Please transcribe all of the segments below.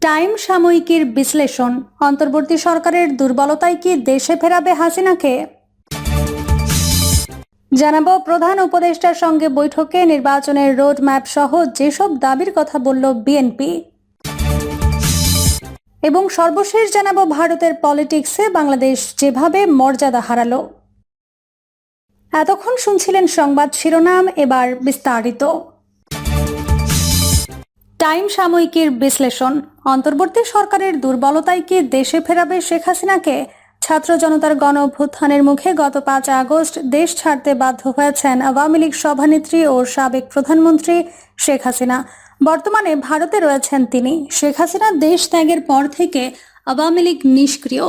Time সাময়িকীর বিশ্লেষণ। অন্তর্বর্তী সরকারের দুর্বলতায় কি দেশে ফেরাবে হাসিনাকে? জানাব প্রধান উপদেষ্টার সঙ্গে বৈঠকে নির্বাচনের রোড ম্যাপ সহ যেসব দাবির কথা বলল বিএনপি। এবং সর্বশেষ জানাব ভারতের পলিটিক্সে বাংলাদেশ যেভাবে মর্যাদা হারালো। এতক্ষণ শুনছিলেন সংবাদ শিরোনাম, এবার বিস্তারিত। টাইম সাময়িকীর বিশ্লেষণ। অন্তর্বর্তী সরকারের দুর্বলতায় কি দেশে ফেরাবে শেখ হাসিনাকে? ছাত্র জনতার গণ অভ্যুত্থানের মুখে গত পাঁচ আগস্ট দেশ ছাড়তে বাধ্য হয়েছেন আওয়ামী লীগ সভানেত্রী ও সাবেক প্রধানমন্ত্রী শেখ হাসিনা। বর্তমানে ভারতে রয়েছেন তিনি। শেখ হাসিনা দেশ ত্যাগের পর থেকে আওয়ামী লীগ নিষ্ক্রিয়।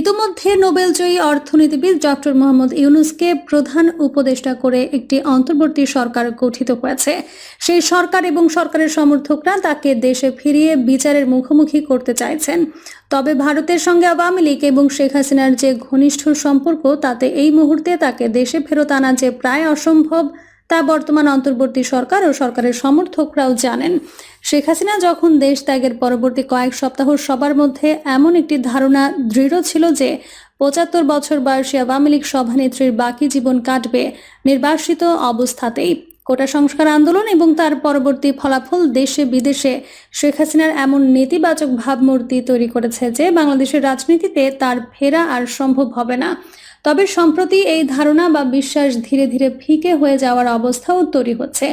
ইতোমধ্যে নোবেলজয়ী অর্থনীতিবিদ ডক্টর মোহাম্মদ ইউনুসকে প্রধান উপদেষ্টা করে একটি অন্তর্বর্তী সরকার গঠিত হয়েছে। সেই সরকার এবং সরকারের সমর্থকরা তাকে দেশে ফিরিয়ে বিচারের মুখোমুখি করতে চাইছেন। তবে ভারতের সঙ্গে আওয়ামী লীগ এবং শেখ হাসিনার যে ঘনিষ্ঠ সম্পর্ক, তাতে এই মুহূর্তে তাকে দেশে ফেরত আনা যে প্রায় অসম্ভব তা বর্তমান অন্তর্বর্তী সরকার ও সরকারের সমর্থকরাও জানেন। শেখ হাসিনা যখন দেশ ত্যাগের পরবর্তী কয়েক সপ্তাহ সবার মধ্যে এমন একটি ধারণা দৃঢ় ছিল যে পঁচাত্তর বছর বয়সী আওয়ামী লীগ সভানেত্রীর বাকি জীবন কাটবে নির্বাসিত অবস্থাতেই। কোটা সংস্কার আন্দোলন এবং তার পরবর্তী ফলাফল দেশে বিদেশে শেখ হাসিনার এমন নেতিবাচক ভাবমূর্তি তৈরি করেছে যে বাংলাদেশের রাজনীতিতে তার ফেরা আর সম্ভব হবে না। তবে সম্প্রতি এই ধারণা বা বিশ্বাস ধীরে ধীরে ফিকে হয়ে যাওয়ার অবস্থাও তৈরি হচ্ছে।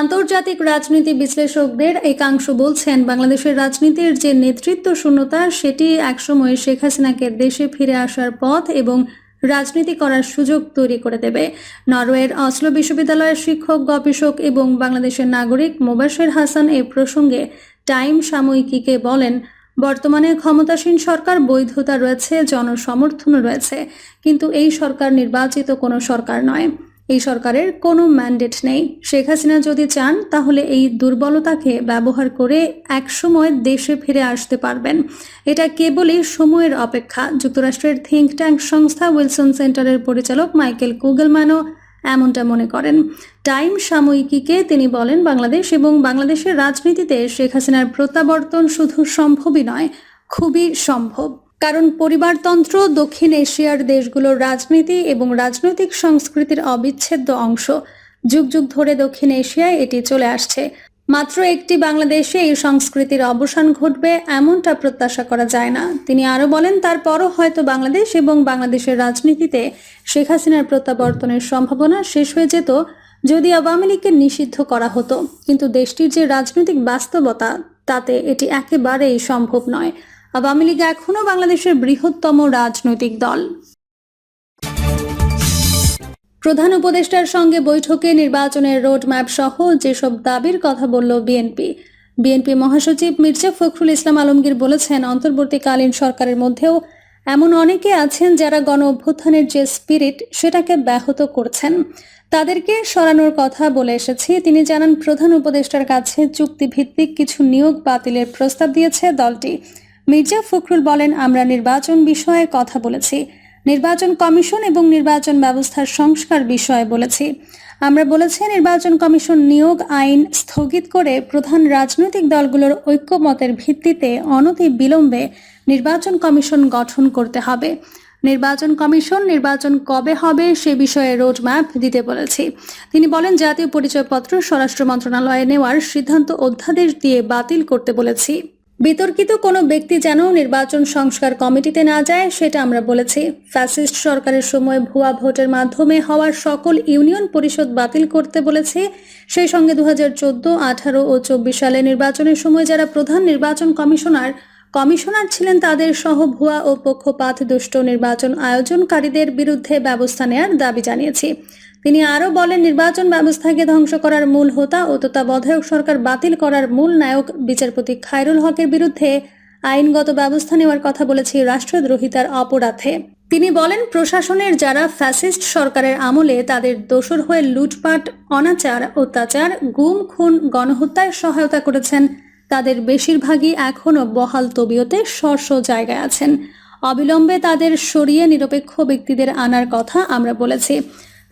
আন্তর্জাতিক রাজনীতি বিশ্লেষকদের একাংশ বলছেন, বাংলাদেশের রাজনীতির যে নেতৃত্ব শূন্যতা, সেটি একসময় শেখ হাসিনাকে দেশে ফিরে আসার পথ এবং রাজনীতি করার সুযোগ তৈরি করে দেবে। নরওয়ের অসলো বিশ্ববিদ্যালয়ের শিক্ষক, গবেষক এবং বাংলাদেশের নাগরিক মোবাশের হাসান এ প্রসঙ্গে টাইম সাময়িকীকে বলেন বর্তমানে ক্ষমতাসীন সরকার বৈধতা রয়েছে, জনসমর্থনও রয়েছে, কিন্তু এই সরকার নির্বাচিত কোনো সরকার নয়। এই সরকারের কোনো ম্যান্ডেট নেই। শেখ হাসিনা যদি চান, তাহলে এই দুর্বলতাকে ব্যবহার করে একসময় দেশে ফিরে আসতে পারবেন। এটা কেবলই সময়ের অপেক্ষা। যুক্তরাষ্ট্রের থিঙ্ক ট্যাঙ্ক সংস্থা উইলসন সেন্টারের পরিচালক মাইকেল কুগলম্যানও এমনটা মনে করেন। টাইম সাময়িকীকে তিনি বলেন বাংলাদেশ এবং বাংলাদেশের রাজনীতিতে শেখ হাসিনার প্রত্যাবর্তন শুধু সম্ভবই নয়, খুবই সম্ভব। কারণ পরিবারতন্ত্র, দক্ষিণ এশিয়ার দেশগুলোর রাজনীতি এবং রাজনৈতিক সংস্কৃতির অবিচ্ছেদ্য অংশ। যুগ যুগ ধরে দক্ষিণ এশিয়ায় এটি চলে আসছে। মাত্র একটি বাংলাদেশে এই সংস্কৃতির অবসান ঘটবে, এমনটা প্রত্যাশা করা যায় না। তিনি আরও বলেন, তারপরও হয়তো বাংলাদেশ এবং বাংলাদেশের রাজনীতিতে শেখ হাসিনার প্রত্যাবর্তনের সম্ভাবনা শেষ হয়ে যেত যদি আওয়ামী লীগকে নিষিদ্ধ করা হতো। কিন্তু দেশটির যে রাজনৈতিক বাস্তবতা, তাতে এটি একেবারেই সম্ভব নয়। আওয়ামী লীগ এখনও বাংলাদেশের বৃহত্তম রাজনৈতিক দল। প্রধান উপদেষ্টার সঙ্গে বৈঠকে নির্বাচনের রোড ম্যাপ সহ যেসব দাবির কথা বলল বিএনপি। বিএনপি মহাসচিব মির্জা ফখরুল ইসলাম আলমগীর বলেছেন, অন্তর্বর্তীকালীন সরকারের মধ্যেও এমন অনেকে আছেন যারা গণ অভ্যুত্থানের যে স্পিরিট সেটাকে ব্যাহত করছেন। তাদেরকে সরানোর কথা বলে এসেছি। তিনি জানান, প্রধান উপদেষ্টার কাছে চুক্তিভিত্তিক কিছু নিয়োগ বাতিলের প্রস্তাব দিয়েছে দলটি। মির্জা ফখরুল বলেন, আমরা নির্বাচন বিষয়ে কথা বলেছি। নির্বাচন কমিশন এবং নির্বাচন ব্যবস্থার সংস্কার বিষয়ে বলেছি। আমরা বলেছি, নির্বাচন কমিশন নিয়োগ আইন স্থগিত করে প্রধান রাজনৈতিক দলগুলোর ঐক্যমতের ভিত্তিতে অনতি বিলম্বে নির্বাচন কমিশন গঠন করতে হবে। নির্বাচন কমিশন নির্বাচন কবে হবে সে বিষয়ে রোডম্যাপ দিতে বলেছি। তিনি বলেন, জাতীয় পরিচয়পত্র স্বরাষ্ট্র মন্ত্রণালয়ে নেওয়ার সিদ্ধান্ত অধ্যাদেশ দিয়ে বাতিল করতে বলেছি। বিতর্কিত কোনো ব্যক্তি যেন নির্বাচন সংস্কার কমিটিতে না যায়, সেটা আমরা বলেছি। ফ্যাসিস্ট সরকারের সময় ভুয়া ভোটের মাধ্যমে হওয়ার সকল ইউনিয়ন পরিষদ বাতিল করতে বলেছি। সেই সঙ্গে দু হাজার চোদ্দ, আঠারো ও চব্বিশ সালে নির্বাচনের সময় যারা প্রধান নির্বাচন কমিশনার কমিশনার ছিলেন তাদের সহ ভুয়া ও পক্ষপাত দুষ্ট নির্বাচন আয়োজনকারীদের বিরুদ্ধে ব্যবস্থা নেয়ার দাবি জানিয়েছি। তিনি আরও বলেন, নির্বাচন ব্যবস্থাকে ধ্বংস করার মূল হোতা ও তত্ত্বাবধায়ক সরকার বাতিল করার মূল নায়ক বিচারপতি খায়রুল হকের বিরুদ্ধে আইনগত ব্যবস্থা নেওয়ার কথা বলেছি রাষ্ট্রদ্রোহিতার অপরাধে। তিনি বলেন, প্রশাসনের যারা ফ্যাসিস্ট সরকারের আমলে তাদের দোষর হয়ে লুটপাট, অনাচার, অত্যাচার, গুম, খুন, গণহত্যায় সহায়তা করেছেন, তাদের বেশিরভাগই এখনও বহাল তবিয়তে স্ব জায়গায় আছেন। অবিলম্বে তাদের সরিয়ে নিরপেক্ষ ব্যক্তিদের আনার কথা আমরা বলেছি।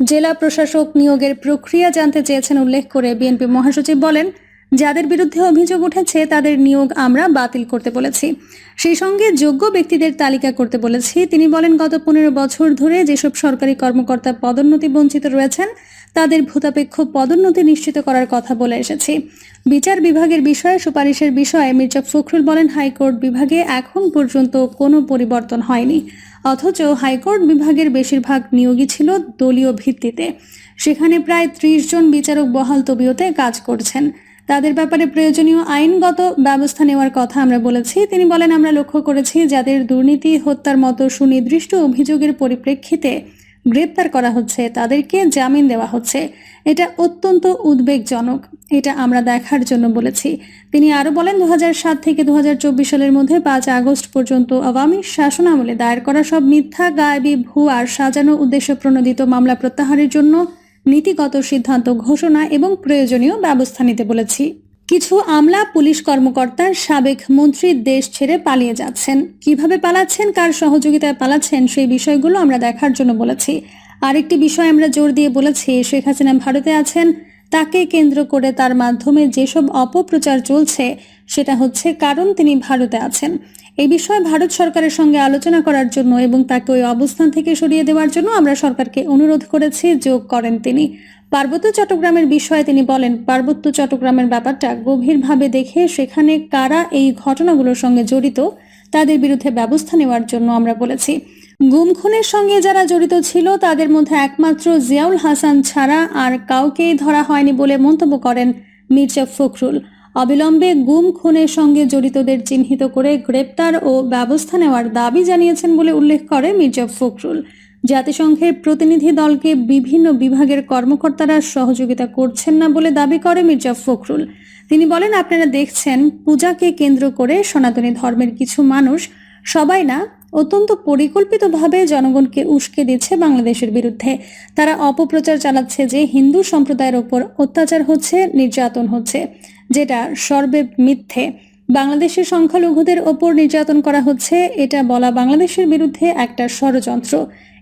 জেলা প্রশাসক নিয়োগের প্রক্রিয়া জানতে চেয়েছেন উল্লেখ করে বিএনপি মহাসচিব বলেন যাদের বিরুদ্ধে অভিযোগ উঠেছে, তাদের নিয়োগ আমরা বাতিল করতে বলেছি। সেই সঙ্গে যোগ্য ব্যক্তিদের তালিকা করতে বলেছি। তিনি বলেন, গত পনেরো বছর ধরে যেসব সরকারি কর্মকর্তা পদোন্নতি বঞ্চিত রয়েছেন, তাদের ভূতাপেক্ষ পদোন্নতি নিশ্চিত করার কথা বলে এসেছি। বিচার বিভাগের বিষয়ে সুপারিশের বিষয়ে মির্জা ফখরুল বলেন, হাইকোর্ট বিভাগে এখন পর্যন্ত কোনো পরিবর্তন হয়নি। অথচ হাইকোর্ট বিভাগের বেশিরভাগ নিয়োগই ছিল দলীয় ভিত্তিতে। সেখানে প্রায় ত্রিশ জন বিচারক বহাল তবিয়তে কাজ করছেন। তাদের ব্যাপারে প্রয়োজনীয় আইনগত ব্যবস্থা নেওয়ার কথা আমরা বলেছি। তিনি বলেন, আমরা লক্ষ্য করেছি যাদের দুর্নীতি, হত্যার মতো সুনির্দিষ্ট অভিযোগের পরিপ্রেক্ষিতে গ্রেপ্তার করা হচ্ছে, তাদেরকে জামিন দেওয়া হচ্ছে। এটা অত্যন্ত উদ্বেগজনক। এটা আমরা দেখার জন্য বলেছি। তিনি আরও বলেন দু থেকে দু হাজার চব্বিশ সালের মধ্যে পাঁচ আগস্ট পর্যন্ত আওয়ামী শাসনামলে দায়ের করা সব মিথ্যা, গায়েবী, ভুয়া সাজানো উদ্দেশ্য প্রণোদিত মামলা প্রত্যাহারের জন্য নীতিগত সিদ্ধান্ত ঘোষণা এবং প্রয়োজনীয় ব্যবস্থা নিতে বলেছি। কিছু আমলা পুলিশ কর্মকর্তার সাবেক মন্ত্রী দেশ ছেড়ে পালিয়ে যাচ্ছেন। কীভাবে পালাচ্ছেন, কার সহযোগিতায় পালাচ্ছেন, সেই বিষয়গুলো আমরা দেখার জন্য বলেছি। আরেকটি বিষয় আমরা জোর দিয়ে বলেছি, শেখ হাসিনা ভারতে আছেন, তাকে কেন্দ্র করে তার মাধ্যমে যেসব অপপ্রচার চলছে সেটা হচ্ছে কারণ তিনি ভারতে আছেন। এই বিষয়ে ভারত সরকারের সঙ্গে আলোচনা করার জন্য এবং তাকে ওই অবস্থান থেকে সরিয়ে দেওয়ার জন্য আমরা সরকারকে অনুরোধ করেছি, যোগ করেন তিনি। পার্বত্য চট্টগ্রামের বিষয়ে তিনি বলেন, পার্বত্য চট্টগ্রামের ব্যাপারটা গভীরভাবে দেখে সেখানে কারা এই ঘটনাগুলোর সঙ্গে জড়িত, তাদের বিরুদ্ধে ব্যবস্থা নেওয়ার জন্য আমরা বলেছি। গুম খুনের সঙ্গে যারা জড়িত ছিল, তাদের মধ্যে একমাত্র জিয়াউল হাসান ছাড়া আর কাউকেই ধরা হয়নি বলে মন্তব্য করেন মির্জা ফখরুল। অবিলম্বে গুম খুনের সঙ্গে জড়িতদের চিহ্নিত করে গ্রেপ্তার ও ব্যবস্থা নেওয়ার দাবি জানিয়েছেন বলে উল্লেখ করে মির্জা ফখরুল। জাতিসংঘের প্রতিনিধি দলকে বিভিন্ন বিভাগের কর্মকর্তারা সহযোগিতা করছেন না বলে দাবি করে মির্জা ফখরুল। তিনি বলেন, আপনারা দেখছেন, পূজাকে কেন্দ্র করে সনাতনী ধর্মের কিছু মানুষ সবাই না, অত্যন্ত পরিকল্পিতভাবে জনগণকে উস্কে দিচ্ছে বাংলাদেশের বিরুদ্ধে। তারা অপপ্রচার চালাচ্ছে যে হিন্দু সম্প্রদায়ের ওপর অত্যাচার হচ্ছে, নির্যাতন হচ্ছে। যেটা সর্বে মিথ্যে। বাংলাদেশের সংখ্যালঘুদের ওপর নির্যাতন করা হচ্ছে, এটা বলা বাংলাদেশের বিরুদ্ধে একটা ষড়যন্ত্র।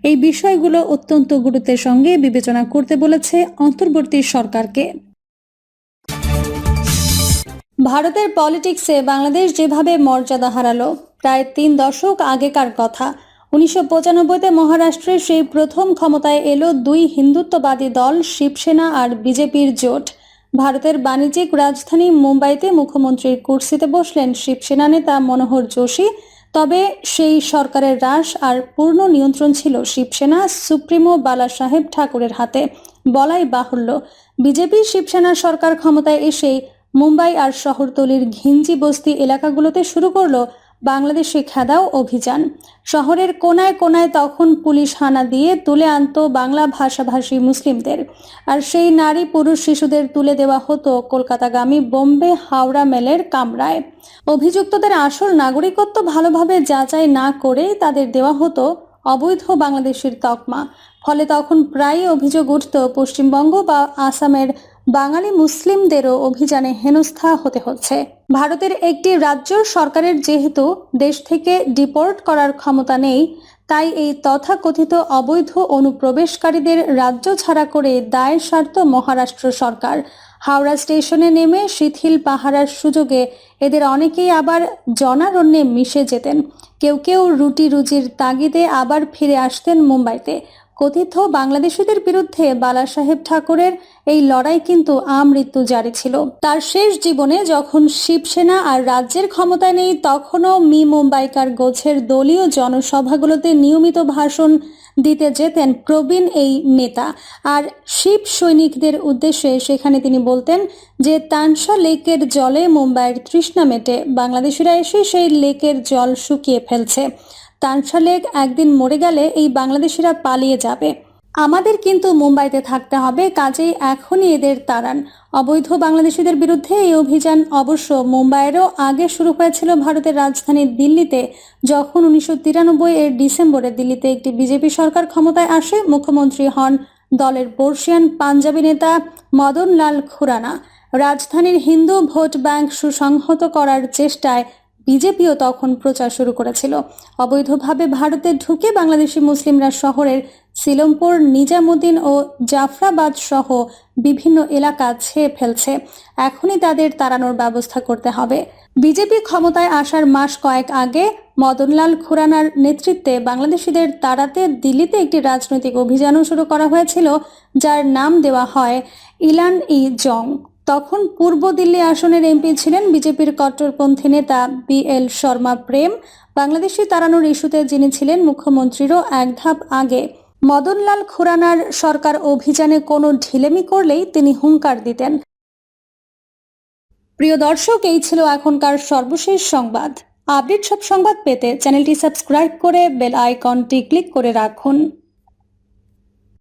এই বিষয়গুলো অত্যন্ত গুরুত্বের সঙ্গে বিবেচনা করতে বলেছে অন্তর্বর্তী সরকারকে। ভারতের পলিটিক্সে বাংলাদেশ যেভাবে মর্যাদা হারালো, প্রায় তিন দশক আগেকার কথা। উনিশশো পঁচানব্বইতে মহারাষ্ট্রে সেই প্রথম ক্ষমতায় এলো দুই হিন্দুত্ববাদী দল, শিবসেনা আর বিজেপির জোট। ভারতের বাণিজ্যিক রাজধানী মুম্বাইতে মুখ্যমন্ত্রীর কুর্সিতে বসলেন শিবসেনা নেতা মনোহর যোশী। তবে সেই সরকারের হ্রাস আর পূর্ণ নিয়ন্ত্রণ ছিল শিবসেনা সুপ্রিমো বালা সাহেব ঠাকুরের হাতে। বলাই বাহুল্য, বিজেপি শিবসেনা সরকার ক্ষমতায় এসেই মুম্বাই আর শহরতলির ঘিঞ্জি বস্তি এলাকাগুলোতে শুরু করল বাংলাদেশি খেদাও অভিযান। শহরের কোনায় কোনায় তখন পুলিশ হানা দিয়ে তুলে আনতো বাংলা ভাষাভাষী মুসলিমদের। আর সেই নারী পুরুষ শিশুদের তুলে দেওয়া হতো কলকাতাগামী বোম্বে হাওড়া মেলের কামরায়। অভিযুক্তদের আসল নাগরিকত্ব ভালোভাবে যাচাই না করে তাদের দেওয়া হতো অবৈধ বাংলাদেশের তকমা। ফলে তখন প্রায়ই অভিযোগ উঠত পশ্চিমবঙ্গ বা আসামের বাঙালি মুসলিমদেরও অভিযানে হেনস্থা হতে হচ্ছে। ভারতের একটি রাজ্য সরকারের যেহেতু দেশ থেকে ডিপোর্ট করার ক্ষমতা নেই, তাই এই তথাকথিত অবৈধ অনুপ্রবেশকারীদের রাজ্য ছাড়া করে দায় সারত মহারাষ্ট্র সরকার। হাওড়া স্টেশনে নেমে শিথিল পাহারার সুযোগে এদের অনেকেই আবার জনারণ্যে মিশে যেতেন। কেউ কেউ রুটি রুজির তাগিদে আবার ফিরে আসতেন মুম্বাইতে। কথিত, বাংলাদেশিদের বিরুদ্ধে বালা সাহেব ঠাকুরের এই লড়াই কিন্তু আমৃত্যু জারি ছিল। তার শেষ জীবনে যখন শিবসেনা আর রাজ্যের ক্ষমতায় নেই, তখনও মি মুম্বাইকার গোছের দলীয় জনসভাগুলোতে নিয়মিত ভাষণ দিতে যেতেন প্রবীণ এই নেতা। আর শিব সৈনিকদের উদ্দেশ্যে সেখানে তিনি বলতেন যে তানসা লেকের জলে মুম্বাইয়ের তৃষ্ণা মেটে বাংলাদেশিরা এসে সেই লেকের জল শুকিয়ে ফেলছে। তানসা লেক একদিন মরে গেলে এই বাংলাদেশিরা পালিয়ে যাবে। আমাদের কিন্তু মুম্বাইতে থাকতে হবে, কাজেই এখনই এদের তাড়ান। অবৈধ বাংলাদেশিদের বিরুদ্ধে এই অভিযান অবশ্য মুম্বাইয়েরও আগে শুরু হয়েছিল ভারতের রাজধানী দিল্লিতে, যখন উনিশশো তিরানব্বই এর ডিসেম্বরে দিল্লিতে একটি বিজেপি সরকার ক্ষমতায় আসে, মুখ্যমন্ত্রী হন দলের বর্ষিয়ান পাঞ্জাবি নেতা মদন লাল খুরানা। রাজধানীর হিন্দু ভোট ব্যাংক সুসংহত করার চেষ্টায় বিজেপিও তখন প্রচার শুরু করেছিল। অবৈধভাবে ভারতে ঢুকে বাংলাদেশি মুসলিমরা শহরের সিলমপুর, নিজামুদ্দিন ও জাফরাবাদ সহ বিভিন্ন এলাকা ছেয়ে ফেলছে। এখনই তাদের তাড়ানোর ব্যবস্থা করতে হবে। বিজেপি ক্ষমতায় আসার মাস কয়েক আগে মদনলাল খুরানার নেতৃত্বে বাংলাদেশিদের তাড়াতে দিল্লিতে একটি রাজনৈতিক অভিযানও শুরু করা হয়েছিল, যার নাম দেওয়া হয় ইলান ই জং। তখন পূর্ব দিল্লি আসনের এমপি ছিলেন বিজেপির কট্টরপন্থী নেতা বি এল শর্মা প্রেম। বাংলাদেশি তাড়ানোর ইস্যুতে যিনি ছিলেন মুখ্যমন্ত্রীরও এক ধাপ আগে। মদনলাল খুরানার সরকার অভিযানে কোনো ঢিলেমি করলেই তিনি হুঙ্কার দিতেন। প্রিয় দর্শক, এই ছিল এখনকার সর্বশেষ সংবাদ। আপডেট সব সংবাদ পেতে চ্যানেলটি সাবস্ক্রাইব করে বেল আইকনটি ক্লিক করে রাখুন।